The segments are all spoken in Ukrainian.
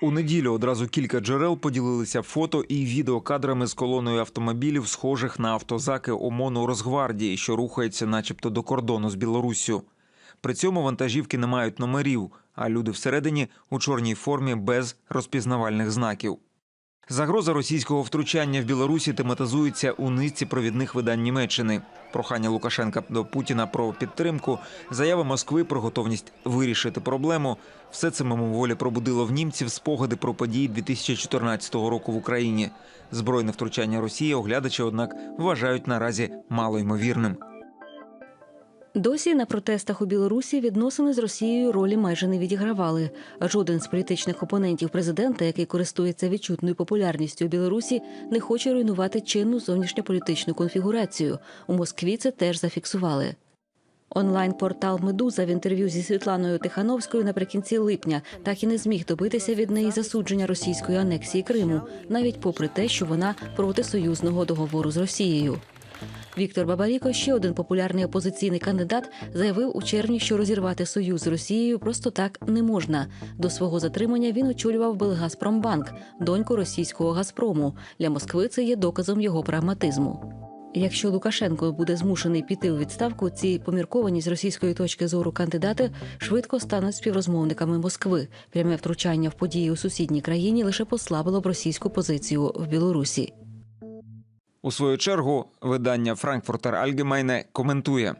У неділю одразу кілька джерел поділилися фото і відеокадрами з колоною автомобілів, схожих на автозаки ОМОНу Росгвардії, що рухається, начебто, до кордону з Білоруссю. При цьому вантажівки не мають номерів, а люди всередині у чорній формі без розпізнавальних знаків. Загроза російського втручання в Білорусі тематизується у низці провідних видань Німеччини. Прохання Лукашенка до Путіна про підтримку, заяви Москви про готовність вирішити проблему. Все це мимоволі пробудило в німців спогади про події 2014 року в Україні. Збройне втручання Росії оглядачі, однак, вважають наразі малоймовірним. Досі на протестах у Білорусі відносини з Росією ролі майже не відігравали. Жоден з політичних опонентів президента, який користується відчутною популярністю у Білорусі, не хоче руйнувати чинну зовнішньополітичну конфігурацію. У Москві це теж зафіксували. Онлайн-портал Медуза в інтерв'ю зі Світланою Тихановською наприкінці липня так і не зміг добитися від неї засудження російської анексії Криму, навіть попри те, що вона проти союзного договору з Росією. Віктор Бабаріко, ще один популярний опозиційний кандидат, заявив у червні, що розірвати союз з Росією просто так не можна. До свого затримання він очолював Белгазпромбанк, доньку російського Газпрому. Для Москви це є доказом його прагматизму. Якщо Лукашенко буде змушений піти у відставку, ці помірковані з російської точки зору кандидати швидко стануть співрозмовниками Москви. Пряме втручання в події у сусідній країні лише послабило б російську позицію в Білорусі. У свою чергу видання Frankfurter Allgemeine коментує.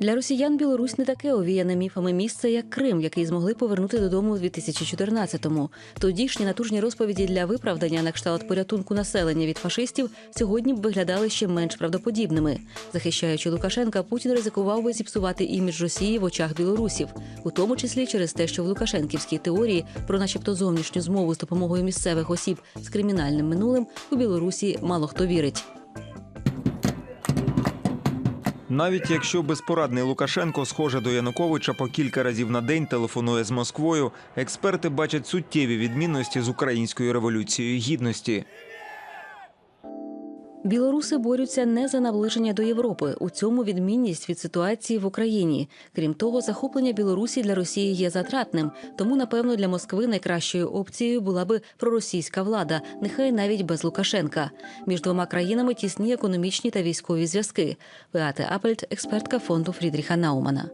Для росіян Білорусь не таке овіяне міфами місце, як Крим, який змогли повернути додому у 2014-му. Тодішні натужні розповіді для виправдання на кшталт порятунку населення від фашистів сьогодні б виглядали ще менш правдоподібними. Захищаючи Лукашенка, Путін ризикував би зіпсувати імідж Росії в очах білорусів, у тому числі через те, що в Лукашенківській теорії про, начебто, зовнішню змову з допомогою місцевих осіб з кримінальним минулим у Білорусі мало хто вірить. Навіть якщо безпорадний Лукашенко, схоже до Януковича, по кілька разів на день телефонує з Москвою, експерти бачать суттєві відмінності з українською революцією гідності. Білоруси борються не за наближення до Європи. У цьому відмінність від ситуації в Україні. Крім того, захоплення Білорусі для Росії є затратним. Тому, напевно, для Москви найкращою опцією була би проросійська влада, нехай навіть без Лукашенка. Між двома країнами тісні економічні та військові зв'язки. Беате Апельт, експертка фонду Фрідріха Наумана.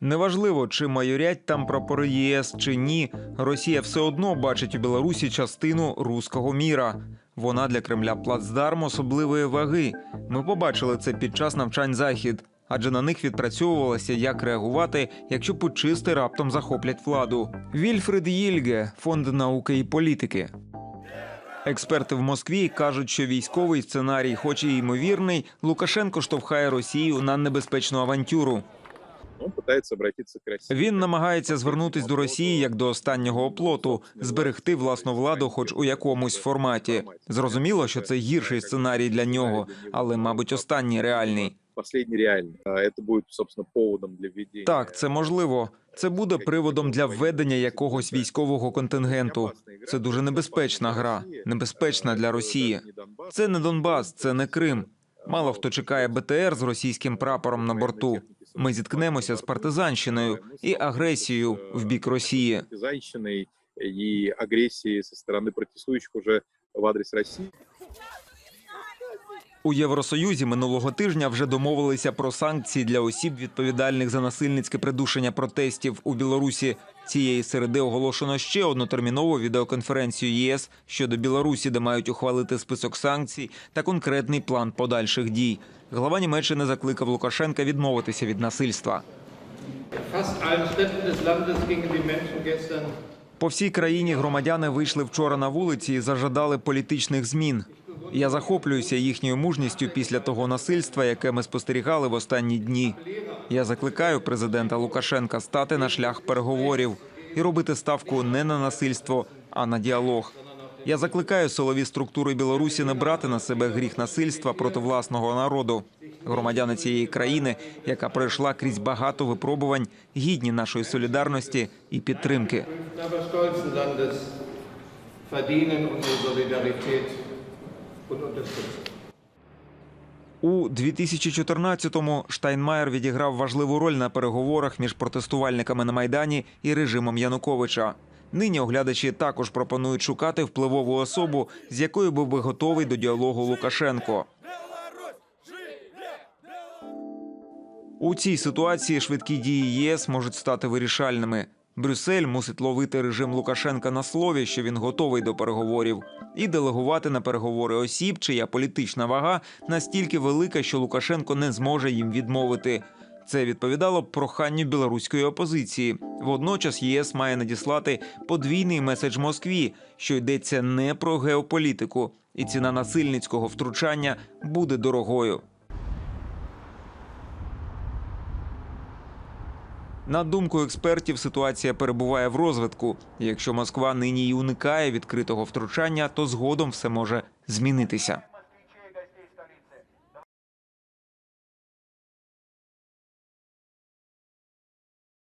Неважливо, чи майорять там прапори ЄС чи ні, Росія все одно бачить у Білорусі частину руського міра. Вона для Кремля плацдарм особливої ваги. Ми побачили це під час навчань захід, адже на них відпрацьовувалося, як реагувати, якщо пучисти раптом захоплять владу. Вільфред Їльге, фонд науки і політики. Експерти в Москві кажуть, що військовий сценарій, хоч і ймовірний, Лукашенко штовхає Росію на небезпечну авантюру Он пытается обратиться к России. Він намагається звернутись до Росії як до останнього оплоту, зберегти власну владу, хоч у якомусь форматі. Зрозуміло, що це гірший сценарій для нього, але, мабуть, останній реальний. Последний реальный. А Это будет, собственно, поводом для введения. Так, це можливо. Це буде приводом для введення якогось військового контингенту. Це дуже небезпечна гра, небезпечна для Росії. Це не Донбас, це не Крим. Мало хто чекає БТР з російським прапором на борту. Ми зіткнемося з партизанщиною і агресією в бік Росії. І агресії со сторони протестуючих уже в адрес России. У Євросоюзі минулого тижня вже домовилися про санкції для осіб, відповідальних за насильницьке придушення протестів у Білорусі. Цієї середи оголошено ще одну термінову відеоконференцію ЄС щодо Білорусі, де мають ухвалити список санкцій та конкретний план подальших дій. Глава Німеччини закликав Лукашенка відмовитися від насильства. По всій країні громадяни вийшли вчора на вулиці і зажадали політичних змін. Я захоплююся їхньою мужністю після того насильства, яке ми спостерігали в останні дні. Я закликаю президента Лукашенка стати на шлях переговорів і робити ставку не на насильство, а на діалог. Я закликаю силові структури Білорусі не брати на себе гріх насильства проти власного народу. Громадяни цієї країни, яка пройшла крізь багато випробувань, гідні нашої солідарності і підтримки. У 2014-му Штайнмаєр відіграв важливу роль на переговорах між протестувальниками на майдані і режимом Януковича. Нині оглядачі також пропонують шукати впливову особу, з якою був би готовий до діалогу Лукашенко. У цій ситуації швидкі дії ЄС можуть стати вирішальними. Брюссель мусить ловити режим Лукашенка на слові, що він готовий до переговорів, і делегувати на переговори осіб, чия політична вага настільки велика, що Лукашенко не зможе їм відмовити. Це відповідало проханню білоруської опозиції. Водночас ЄС має надіслати подвійний меседж Москві, що йдеться не про геополітику, і ціна насильницького втручання буде дорогою. На думку експертів, ситуація перебуває в розвитку. Якщо Москва нині й уникає відкритого втручання, то згодом все може змінитися.